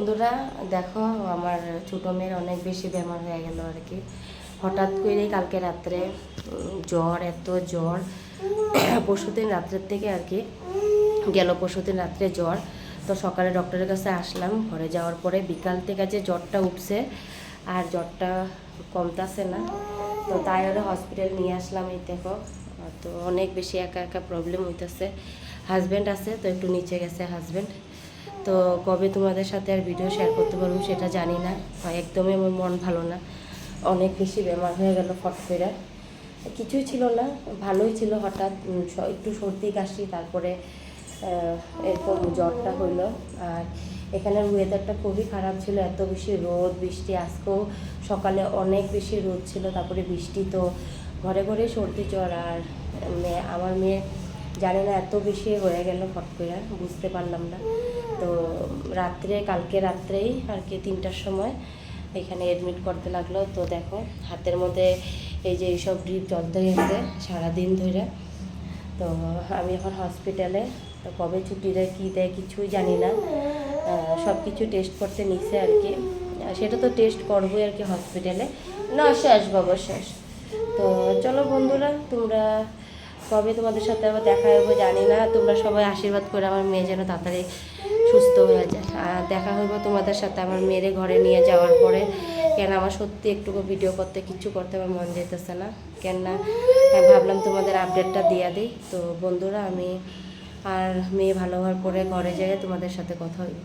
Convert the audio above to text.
বন্ধুরা, দেখো আমার ছোটো মেয়ের অনেক বেশি বেমার হয়ে গেল আর কি। হঠাৎ করে কালকে রাত্রে জ্বর, এত জ্বর। পরশুদিন রাত্রের থেকে আর কি, গেল পরশুদিন রাত্রে জ্বর। তো সকালে ডক্টরের কাছে আসলাম, ঘরে যাওয়ার পরে বিকাল থেকে যে জ্বরটা উঠছে, আর জ্বরটা কমতাছে না। তো তাই ওরা হসপিটাল নিয়ে আসলাম এই দেখো। তো অনেক বেশি একা একা প্রবলেম হইতেছে। হাজব্যান্ড আছে, তো একটু নিচে গেছে হাজব্যান্ড তো কবে তোমাদের সাথে আর ভিডিও শেয়ার করতে পারব সেটা জানি না। একদমই আমার মন ভালো না। অনেক বেশি বেমার হয়ে গেল ফট করে। কিছুই ছিল না, ভালোই ছিল হঠাৎ। একটু সর্দি কাশি, তারপরে এরকম জ্বরটা হইল। আর এখানের ওয়েদারটা খুবই খারাপ ছিল, এত বেশি রোদ, বৃষ্টি। আজকেও সকালে অনেক বেশি রোদ ছিল, তারপরে বৃষ্টি। তো ঘরে ঘরে সর্দি, জ্বর। আর আমার মেয়ে জানি না, এত বেশি হয়ে গেল ফট করে, বুঝতে পারলাম না। তো রাত্রে, কালকে রাত্রেই আর কি তিনটার সময় এখানে এডমিট করতে লাগল। তো দেখো, হাতের মধ্যে এই যে এইসব ড্রিপ চলতে গেছে সারাদিন ধরে। তো আমি এখন হসপিটালে কবে ছুটি দেয়, কী দেয় কিছুই জানি না। সব কিছু টেস্ট করতে নিছে আর কি। সেটা তো টেস্ট করবোই আর কি হসপিটালে না, শেষ বাবা, শেষ। তো চলো বন্ধুরা, তোমরা কবে তোমাদের সাথে আবার দেখা হবে জানি না। তোমরা সবাই আশীর্বাদ করে আমার মেয়ে যেন তাড়াতাড়ি সুস্থ হয়ে যায়। আর দেখা হইব তোমাদের সাথে আমার মেয়েরে ঘরে নিয়ে যাওয়ার পরে। কেন আমার সত্যি একটুকু ভিডিও করতে কিচ্ছু করতে আমার মন যেতেছে না। কেন না ভাবলাম তোমাদের আপডেটটা দিয়ে দিই। তো বন্ধুরা, আমি আর মেয়ে ভালো হওয়ার পরে ঘরে যেয়ে তোমাদের সাথে কথা হইব।